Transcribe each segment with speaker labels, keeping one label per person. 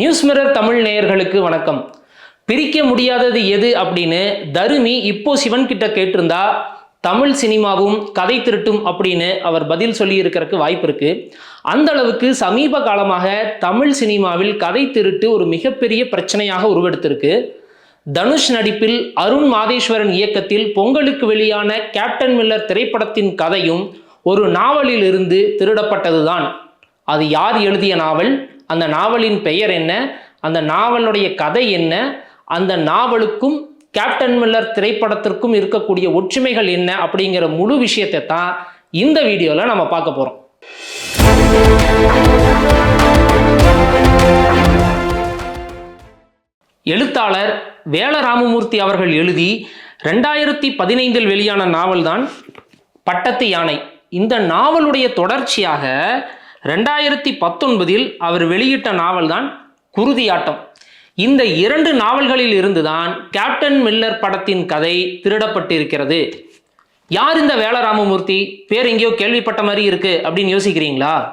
Speaker 1: News mirror Tamil நேயர்களுக்கு வணக்கம். பிரிக்க முடியாதது எது அப்படின்னு தருமி இப்போ சிவன் கிட்ட கேட்டிருந்தா தமிழ் சினிமாவும் கதை திருட்டும் அப்படின்னு அவர் பதில் சொல்லி இருக்கிறதுக்கு வாய்ப்பு இருக்கு. அந்த அளவுக்கு சமீப காலமாக தமிழ் சினிமாவில் கதை திருட்டு ஒரு மிகப்பெரிய பிரச்சனையாக உருவெடுத்திருக்கு. தனுஷ் நடிப்பில் அருண் மாதேஸ்வரன் இயக்கத்தில் பொங்கலுக்கு வெளியான கேப்டன் மில்லர் திரைப்படத்தின் கதையும் ஒரு நாவலில் இருந்து திருடப்பட்டதுதான். அது யார் எழுதிய நாவல்? அந்த நாவலின் பெயர் என்ன? அந்த நாவலுடைய கதை என்ன? அந்த நாவலுக்கும் கேப்டன் மில்லர் திரைப்படத்திற்கும் இருக்கக்கூடிய ஒற்றுமைகள் என்ன? அப்படிங்கிற முழு விஷயத்தை தான் இந்த வீடியோவில் நம்ம பார்க்க போகிறோம் எழுத்தாளர் வேல ராமமூர்த்தி அவர்கள் எழுதி ரெண்டாயிரத்தி பதினைந்தில் வெளியான நாவல்தான் பட்டத்து யானை. இந்த நாவலுடைய தொடர்ச்சியாக ரெண்டாயிரத்தி பத்தொன்பதில் அவர் வெளியிட்ட நாவல்தான் குருதியாட்டம். இந்த இரண்டு நாவல்களில் இருந்துதான் கேப்டன் மில்லர் படத்தின் கதை திருடப்பட்டிருக்கிறது. யார் இந்த வேல ராமமூர்த்தி பேர் எங்கேயோ கேள்விப்பட்ட மாதிரி இருக்கு அப்படின்னு யோசிக்கிறீங்களா?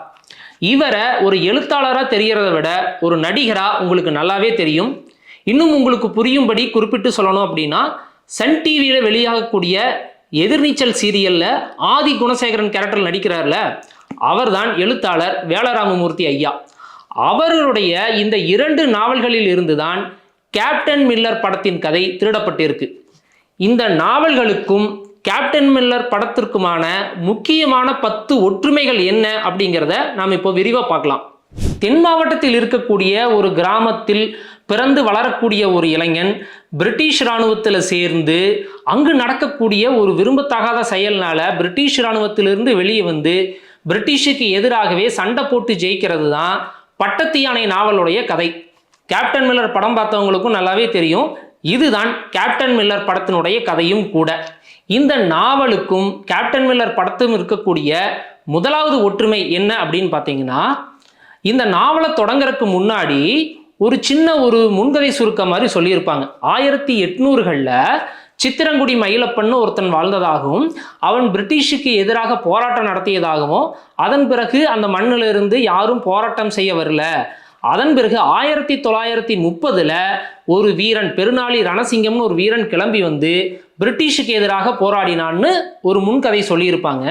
Speaker 1: இவரை ஒரு எழுத்தாளராக தெரியறதை விட ஒரு நடிகராக உங்களுக்கு நல்லாவே தெரியும். இன்னும் உங்களுக்கு புரியும்படி குறிப்பிட்டு சொல்லணும் அப்படின்னா சன் டிவியில் வெளியாகக்கூடிய எதிர்நீச்சல் சீரியலில் ஆதி குணசேகரன் கேரக்டர் நடிக்கிறார்ல அவர்தான் எழுத்தாளர் வேலராமமூர்த்தி ஐயா. அவர்களுடைய இந்த இரண்டு நாவல்களில் இருந்துதான் கேப்டன் மில்லர் படத்தின் கதை திருடப்பட்டிருக்கு. இந்த நாவல்களுக்கும் கேப்டன் மில்லர் படத்திற்குமான முக்கியமான பத்து ஒற்றுமைகள் என்ன அப்படிங்கிறத நாம் இப்போ விரிவாக பார்க்கலாம். தென் மாவட்டத்தில் இருக்கக்கூடிய ஒரு கிராமத்தில் பிறந்து வளரக்கூடிய ஒரு இளைஞன் பிரிட்டிஷ் இராணுவத்தில் சேர்ந்து அங்கு நடக்கக்கூடிய ஒரு விரும்பத்தகாத செயல்னால பிரிட்டிஷ் இராணுவத்திலிருந்து வெளியே வந்து பிரிட்டிஷுக்கு எதிராகவே சண்டை போட்டு ஜெயிக்கிறது தான் பட்டத்து யானை நாவலுடைய கதை. கேப்டன் மில்லர் படம் பார்த்தவங்களுக்கும் நல்லாவே தெரியும். இதுதான் கேப்டன் மில்லர் படத்தினுடைய கதையும் கூட. இந்த நாவலுக்கும் கேப்டன் மில்லர் படத்தும் இருக்கக்கூடிய முதலாவது ஒற்றுமை என்ன அப்படின்னு பார்த்தீங்கன்னா இந்த நாவலை தொடங்குறதுக்கு முன்னாடி ஒரு சின்ன ஒரு முன்கதை சுருக்கம் மாதிரி சொல்லியிருப்பாங்க. ஆயிரத்தி எட்நூறுகளில் சித்திரங்குடி மயிலப்பன்னு ஒருத்தன் வாழ்ந்ததாகவும் அவன் பிரிட்டிஷுக்கு எதிராக போராட்டம் நடத்தியதாகவும் அதன் பிறகு அந்த மண்ணிலிருந்து யாரும் போராட்டம் செய்ய வரல. அதன் பிறகு ஆயிரத்தி தொள்ளாயிரத்தி முப்பதுல ஒரு வீரன் பெருநாளி ரணசிங்கம்னு ஒரு வீரன் கிளம்பி வந்து பிரிட்டிஷுக்கு எதிராக போராடினான்னு ஒரு முன்கதை சொல்லியிருப்பாங்க.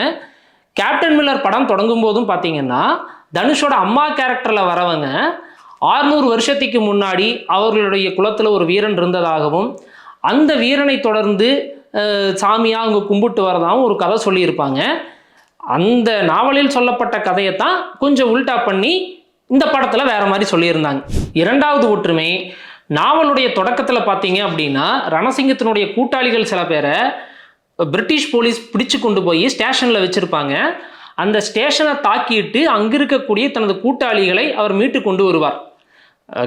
Speaker 1: கேப்டன் மில்லர் படம் தொடங்கும் போதும் பார்த்தீங்கன்னா தனுஷோட அம்மா கேரக்டரில் வரவங்க ஆறுநூறு வருஷத்துக்கு முன்னாடி அவர்களுடைய குலத்தில் ஒரு வீரன் இருந்ததாகவும் அந்த வீரனை தொடர்ந்து சாமியாக அவங்க கும்பிட்டு வரதாகவும் ஒரு கதை சொல்லியிருப்பாங்க. அந்த நாவலில் சொல்லப்பட்ட கதையை தான் கொஞ்சம் உல்டா பண்ணி இந்த படத்தில் வேற மாதிரி சொல்லியிருந்தாங்க. இரண்டாவது ஒற்றுமை நாவலுடைய தொடக்கத்தில் பார்த்தீங்க அப்படின்னா ரணசிங்கத்தினுடைய கூட்டாளிகள் சில பேரை பிரிட்டிஷ் போலீஸ் பிடிச்சு கொண்டு போய் ஸ்டேஷனில் வச்சுருப்பாங்க. அந்த ஸ்டேஷனை தாக்கிட்டு அங்கே இருக்கக்கூடிய தனது கூட்டாளிகளை அவர் மீட்டு கொண்டு வருவார்.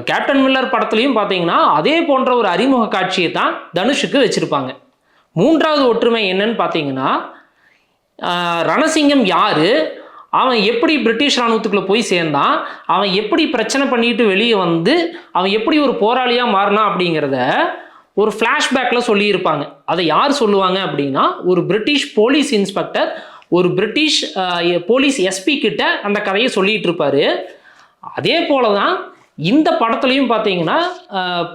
Speaker 1: கேப்டன் மில்லர் படத்துலையும் பார்த்தீங்கன்னா அதே போன்ற ஒரு அறிமுக காட்சியை தான் தனுஷுக்கு வச்சுருப்பாங்க. மூன்றாவது ஒற்றுமை என்னன்னு பார்த்தீங்கன்னா ரணசிங்கம் யார்? அவன் எப்படி பிரிட்டிஷ் இராணுவத்துக்குள்ளே போய் சேர்ந்தான்? அவன் எப்படி பிரச்சனை பண்ணிட்டு வெளியே வந்து அவன் எப்படி ஒரு போராளியாக மாறினான் அப்படிங்கிறத ஒரு ஃப்ளாஷ்பேக்கில் சொல்லியிருப்பாங்க. அதை யார் சொல்லுவாங்க அப்படின்னா ஒரு பிரிட்டிஷ் போலீஸ் இன்ஸ்பெக்டர் ஒரு பிரிட்டிஷ் போலீஸ் எஸ்பி கிட்ட அந்த கதையை சொல்லிட்டு இருப்பாரு. அதே போல தான் இந்த படத்துலையும் பார்த்தீங்கன்னா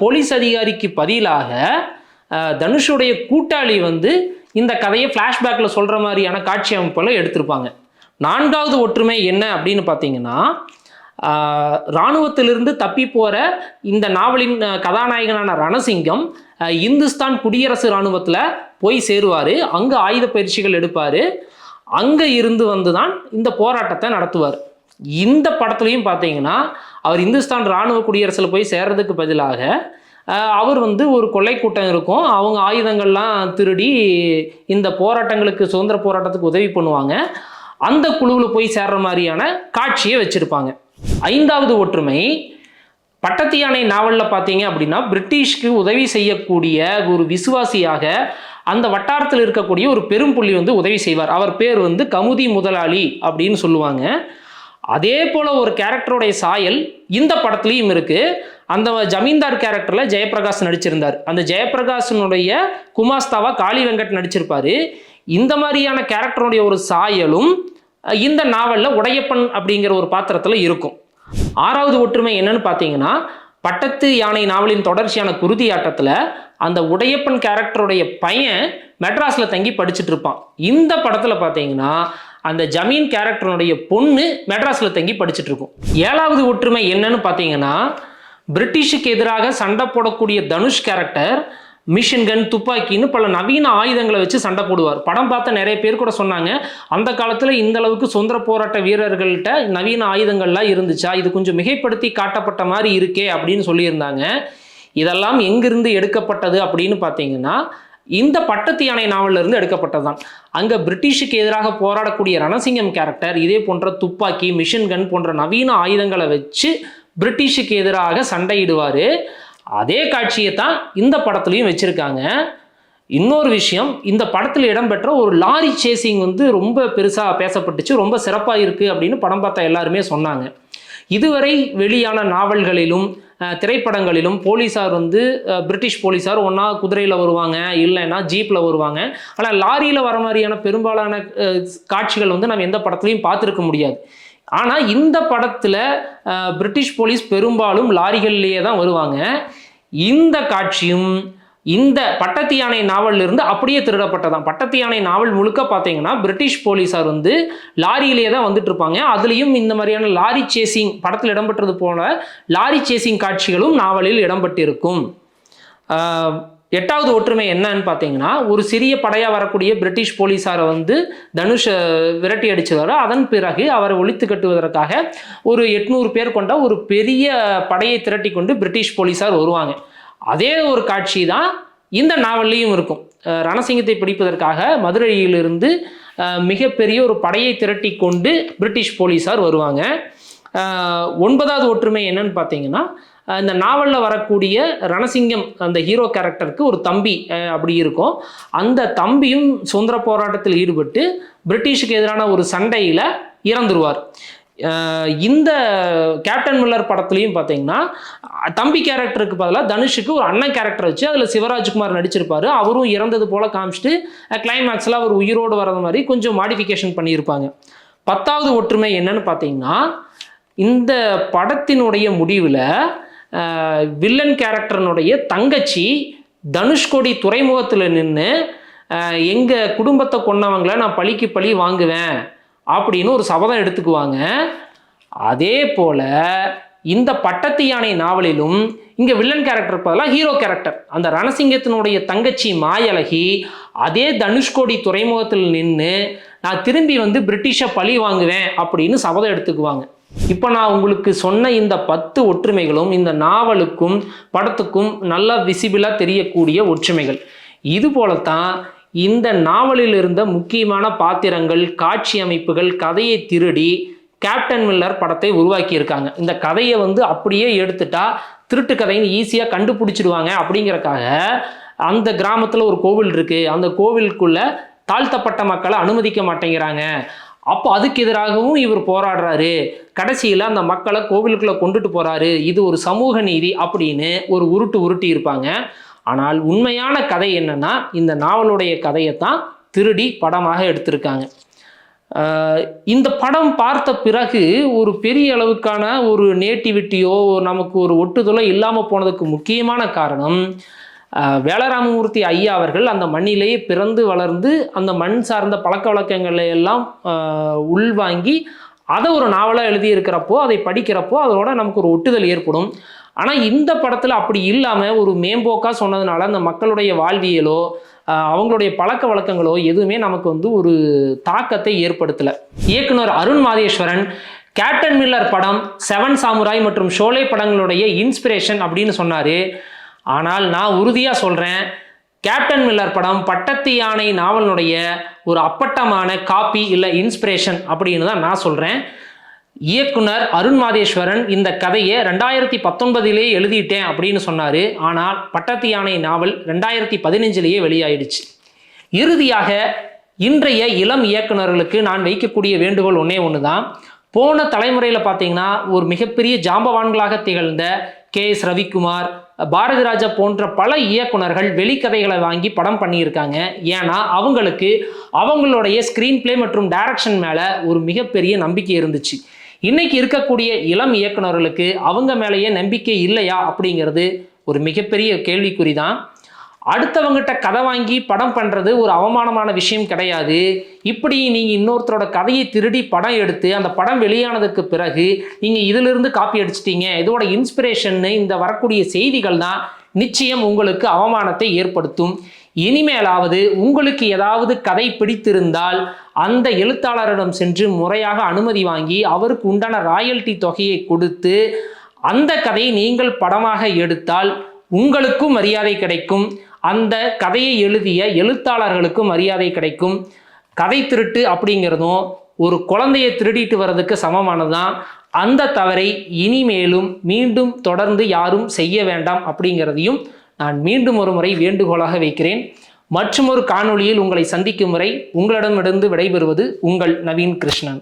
Speaker 1: போலீஸ் அதிகாரிக்கு பதிலாக தனுஷுடைய கூட்டாளி வந்து இந்த கதையை ஃப்ளாஷ்பேக்கில் சொல்கிற மாதிரியான காட்சி அமைப்பில் எடுத்திருப்பாங்க. நான்காவது ஒற்றுமை என்ன அப்படின்னு பார்த்தீங்கன்னா இராணுவத்திலிருந்து தப்பி போகிற இந்த நாவலின் கதாநாயகனான ரணசிங்கம் இந்துஸ்தான் குடியரசு இராணுவத்தில் போய் சேருவார். அங்கே ஆயுத பயிற்சிகள் எடுப்பார். அங்கே இருந்து வந்து தான் இந்த போராட்டத்தை நடத்துவார். இந்த படத்துலையும் பார்த்தீங்கன்னா அவர் இந்துஸ்தான் இராணுவ குடியரசில் போய் சேர்றதுக்கு பதிலாக அவர் வந்து ஒரு கொள்ளை கூட்டம் இருக்கும். அவங்க ஆயுதங்கள்லாம் திருடி இந்த போராட்டங்களுக்கு சுதந்திர போராட்டத்துக்கு உதவி பண்ணுவாங்க. அந்த குழுவில் போய் சேர்ற மாதிரியான காட்சியை வச்சுருப்பாங்க. ஐந்தாவது ஒற்றுமை பட்டத்து யானை நாவலில் பார்த்தீங்க அப்படின்னா பிரிட்டிஷ்க்கு உதவி செய்யக்கூடிய ஒரு விசுவாசியாக அந்த வட்டாரத்தில் இருக்கக்கூடிய ஒரு பெரும் புள்ளி வந்து உதவி செய்வார். அவர் பேர் வந்து கமுதி முதலாளி அப்படின்னு சொல்லுவாங்க. அதே போல் ஒரு கேரக்டருடைய சாயல் இந்த படத்துலையும் இருக்குது அந்த ஜமீன்தார் கேரக்டரில் ஜெயபிரகாஷ் நடிச்சிருந்தார். அந்த ஜெயபிரகாஷனுடைய குமாஸ்தாவா காளி வெங்கட் நடிச்சிருப்பார். இந்த மாதிரியான கேரக்டருடைய ஒரு சாயலும் இந்த நாவலில் உடையப்பன் அப்படிங்கிற ஒரு பாத்திரத்தில் இருக்கும். ஆறாவது ஒற்றுமை என்னன்னு பார்த்தீங்கன்னா பட்டத்து யானை நாவலின் தொடர்ச்சியான குருதி ஆட்டத்தில் அந்த உடையப்பன் கேரக்டருடைய பையன் மெட்ராஸில் தங்கி படிச்சுட்டு இருப்பான் இந்த படத்தில் பார்த்தீங்கன்னா அந்த ஜமீன் கேரக்டருடைய பொண்ணு மெட்ராஸில் தங்கி படிச்சுட்டு இருக்கும் ஏழாவது ஒற்றுமை என்னன்னு பார்த்தீங்கன்னா பிரிட்டிஷுக்கு எதிராக சண்டை போடக்கூடிய தனுஷ் கேரக்டர் மிஷின் கன் துப்பாக்கின்னு பல நவீன ஆயுதங்களை வச்சு சண்டை போடுவார். படம் பார்த்த நிறைய பேர் கூட சொன்னாங்க அந்த காலத்தில் இந்த அளவுக்கு சுதந்திர போராட்ட வீரர்கள்ட்ட நவீன ஆயுதங்கள்லாம் இருந்துச்சா? இது கொஞ்சம் மிகைப்படுத்தி காட்டப்பட்ட மாதிரி இருக்கே அப்படின்னு சொல்லியிருந்தாங்க. இதெல்லாம் எங்கிருந்து எடுக்கப்பட்டது அப்படின்னு பார்த்தீங்கன்னா இந்த பட்டத்து யானை நாவலிருந்து எடுக்கப்பட்டது தான் அங்கே பிரிட்டிஷுக்கு எதிராக போராடக்கூடிய ரணசிங்கம் கேரக்டர் இதே போன்ற துப்பாக்கி மிஷின் கன் போன்ற நவீன ஆயுதங்களை வச்சு பிரிட்டிஷுக்கு எதிராக சண்டையிடுவார். அதே காட்சியை தான் இந்த படத்துலையும் வச்சுருக்காங்க. இன்னொரு விஷயம் இந்த படத்தில் இடம்பெற்ற ஒரு லாரி சேசிங் வந்து ரொம்ப பெருசாக பேசப்பட்டுச்சு ரொம்ப சிறப்பாக இருக்குது அப்படின்னு படம் பார்த்தா எல்லாருமே சொன்னாங்க. இதுவரை வெளியான நாவல்களிலும் திரைப்படங்களிலும் போலீஸார் வந்து பிரிட்டிஷ் போலீஸார் ஒன்றா குதிரையில் வருவாங்க இல்லைன்னா ஜீப்பில் வருவாங்க. ஆனால் லாரியில் வர மாதிரியான பெரும்பாலான காட்சிகள் வந்து நம்ம எந்த படத்துலையும் பார்த்துருக்க முடியாது. ஆனால் இந்த படத்தில் பிரிட்டிஷ் போலீஸ் பெரும்பாலும் லாரிகள்லேயே தான் வருவாங்க. இந்த காட்சியும் இந்த பட்டத்து யானை நாவல்ல இருந்து அப்படியே திருடப்பட்டதான். பட்டத்து யானை நாவல் முழுக்க பார்த்தீங்கன்னா பிரிட்டிஷ் போலீஸார் வந்து லாரியிலேயே தான் வந்துட்டு இருப்பாங்க அதுலேயும் இந்த மாதிரியான லாரி சேசிங் படத்தில் இடம்பெற்றது போல லாரி சேசிங் காட்சிகளும் நாவலில் இடம்பெற்றிருக்கும். எட்டாவது ஒற்றுமை என்னன்னு பார்த்தீங்கன்னா ஒரு சிறிய படையாக வரக்கூடிய பிரிட்டிஷ் போலீஸாரை வந்து தனுஷ் விரட்டி அடித்ததோட அதன் பிறகு அவரை ஒழித்து கட்டுவதற்காக ஒரு எட்நூறு பேர் கொண்ட ஒரு பெரிய படையை திரட்டி கொண்டு பிரிட்டிஷ் போலீஸார் வருவாங்க. அதே ஒரு காட்சி தான் இந்த நாவல்லையும் இருக்கும். ரணசிங்கத்தை பிடிப்பதற்காக மதுரையிலிருந்து மிகப்பெரிய ஒரு படையை திரட்டி கொண்டு பிரிட்டிஷ் போலீஸார் வருவாங்க. ஒன்பதாவது ஒற்றுமை என்னன்னு பார்த்தீங்கன்னா இந்த நாவலில் வரக்கூடிய ரணசிங்கம் அந்த ஹீரோ கேரக்டருக்கு ஒரு தம்பி அப்படி இருக்கும். அந்த தம்பியும் சுதந்திர போராட்டத்தில் ஈடுபட்டு பிரிட்டிஷுக்கு எதிரான ஒரு சண்டையில் இறந்துருவார். இந்த கேப்டன் மில்லர் படத்துலையும் பார்த்தீங்கன்னா தம்பி கேரக்டருக்கு பதிலாக தனுஷுக்கு ஒரு அண்ணன் கேரக்டர் வச்சு அதில் சிவராஜ்குமார் நடிச்சிருப்பார். அவரும் இறந்தது போல் காமிச்சிட்டு கிளைமேக்ஸில் அவர் உயிரோடு வர்றது மாதிரி கொஞ்சம் மாடிஃபிகேஷன் பண்ணியிருப்பாங்க. பத்தாவது ஒற்றுமை என்னன்னு பார்த்தீங்கன்னா இந்த படத்தினுடைய முடிவில் வில்லன் கேரக்டர்னுடைய தங்கச்சி தனுஷ்கோடி துறைமுகத்தில் நின்று எங்கள் குடும்பத்தை கொண்டவங்களை நான் பழிக்கு பழி வாங்குவேன் அப்படின்னு ஒரு சபதம் எடுத்துக்குவாங்க. அதே போல் இந்த பட்டத்து யானை நாவலிலும் இங்கே வில்லன் கேரக்டர் பதிலாக ஹீரோ கேரக்டர் அந்த ரணசிங்கத்தினுடைய தங்கச்சி மாயழகி அதே தனுஷ்கோடி துறைமுகத்தில் நின்று நான் திரும்பி வந்து பிரிட்டிஷை பழி வாங்குவேன் அப்படின்னு சபதம் எடுத்துக்குவாங்க. இப்போ நான் உங்களுக்கு சொன்ன இந்த பத்து ஒற்றுமைகளும் இந்த நாவலுக்கும் படத்துக்கும் நல்லா விசிபிளாக தெரியக்கூடிய ஒற்றுமைகள். இது போலத்தான் இந்த நாவலில் இருந்த முக்கியமான பாத்திரங்கள் காட்சி அமைப்புகள் கதையை திருடி கேப்டன் மில்லர் படத்தை உருவாக்கியிருக்காங்க. இந்த கதையை வந்து அப்படியே எடுத்துட்டா திருட்டு கதைன்னு ஈஸியாக கண்டுபிடிச்சிடுவாங்க அப்படிங்கிறக்காக அந்த கிராமத்தில் ஒரு கோவில் இருக்கு. அந்த கோவிலுக்குள்ளே தாழ்த்தப்பட்ட மக்களை அனுமதிக்க மாட்டேங்கிறாங்க. அப்போ அதுக்கு எதிராகவும் இவர் போராடுறாரு. கடைசியில் அந்த மக்களை கோவிலுக்குள்ளே கொண்டுட்டு போறாரு. இது ஒரு சமூக நீதி அப்படின்னு ஒரு உருட்டு உருட்டி இருப்பாங்க. ஆனால் உண்மையான கதை என்னன்னா இந்த நாவலுடைய கதையை தான் திருடி படமாக எடுத்திருக்காங்க. இந்த படம் பார்த்த பிறகு ஒரு பெரிய அளவுக்கான ஒரு நேட்டிவிட்டியோ நமக்கு ஒரு ஒட்டுதலோ இல்லாமல் போனதுக்கு முக்கியமான காரணம் வேலராமமூர்த்தி ஐயா அவர்கள் அந்த மண்ணிலேயே பிறந்து வளர்ந்து அந்த மண் சார்ந்த பழக்க வழக்கங்களை எல்லாம் உள்வாங்கி அதை ஒரு நாவலாக எழுதியிருக்கிறப்போ அதை படிக்கிறப்போ அதோட நமக்கு ஒரு ஒட்டுதல் ஏற்படும். ஆனால் இந்த படத்தில் அப்படி இல்லாமல் ஒரு மேம்போக்காக சொன்னதுனால அந்த மக்களுடைய வாழ்வியலோ அவங்களுடைய பழக்க வழக்கங்களோ எதுவுமே நமக்கு வந்து ஒரு தாக்கத்தை ஏற்படுத்தலை. இயக்குனர் அருண் மாதேஸ்வரன் கேப்டன் மில்லர் படம் செவன் சாமுராய் மற்றும் ஷோலே படங்களுடைய இன்ஸ்பிரேஷன் அப்படின்னு சொன்னார். ஆனால் நான் உறுதியாக சொல்கிறேன் கேப்டன் மில்லர் படம் பட்டத்து யானை நாவலினுடைய ஒரு அப்பட்டமான காப்பி இல்லை இன்ஸ்பிரேஷன் அப்படின்னு தான் நான் சொல்கிறேன் இயக்குனர் அருண் மாதேஸ்வரன் இந்த கதையை ரெண்டாயிரத்தி பத்தொன்பதிலே எழுதிட்டேன் அப்படின்னு சொன்னார். ஆனால் பட்டத்து யானை நாவல் ரெண்டாயிரத்தி பதினஞ்சிலேயே வெளியாயிடுச்சு. இறுதியாக இன்றைய இளம் இயக்குனர்களுக்கு நான் வைக்கக்கூடிய வேண்டுகோள் ஒன்றே ஒன்று தான் போன தலைமுறையில் பார்த்தீங்கன்னா ஒரு மிகப்பெரிய ஜாம்பவான்களாக திகழ்ந்த கே எஸ் ரவிக்குமார் பாரதிராஜா போன்ற பல இயக்குனர்கள் வெளிக்கதைகளை வாங்கி படம் பண்ணியிருக்காங்க. ஏன்னா அவங்களுக்கு அவங்களுடைய ஸ்க்ரீன் பிளே மற்றும் டைரக்ஷன் மேலே ஒரு மிகப்பெரிய நம்பிக்கை இருந்துச்சு. இன்னைக்கு இருக்கக்கூடிய இளம் இயக்குனர்களுக்கு அவங்க மேலேயே நம்பிக்கை இல்லையா அப்படிங்கிறது ஒரு மிகப்பெரிய கேள்விக்குறி தான் அடுத்தவங்ககிட்ட கதை வாங்கி படம் பண்ணுறது ஒரு அவமானமான விஷயம் கிடையாது. இப்படி நீங்கள் இன்னொருத்தரோட கதையை திருடி படம் எடுத்து அந்த படம் வெளியானதுக்கு பிறகு நீங்கள் இதிலிருந்து காப்பி அடிச்சிட்டீங்க. இதோட இன்ஸ்பிரேஷன்னு இந்த வரக்கூடிய செய்திகள் தான் நிச்சயம் உங்களுக்கு அவமானத்தை ஏற்படுத்தும். இனிமேலாவது உங்களுக்கு ஏதாவது கதை பிடித்திருந்தால் அந்த எழுத்தாளரிடம் சென்று முறையாக அனுமதி வாங்கி அவருக்கு உண்டான ராயல்டி தொகையை கொடுத்து அந்த கதையை நீங்கள் படமாக எடுத்தால் உங்களுக்கும் மரியாதை கிடைக்கும். அந்த கதையை எழுதிய எழுத்தாளர்களுக்கும் மரியாதை கிடைக்கும். கதை திருட்டு அப்படிங்கிறதும் ஒரு குழந்தையை திருடிட்டு வர்றதுக்கு சமமானதுதான். அந்த தவறை இனிமேலும் மீண்டும் தொடர்ந்து யாரும் செய்ய வேண்டாம் அப்படிங்கிறதையும் நான் மீண்டும் ஒரு முறை வேண்டுகோளாக வைக்கிறேன். மற்றும் ஒரு காணொளியில் உங்களை சந்திக்கும் முறை உங்களிடமிருந்து விடைபெறுவது உங்கள் நவீன் கிருஷ்ணன்.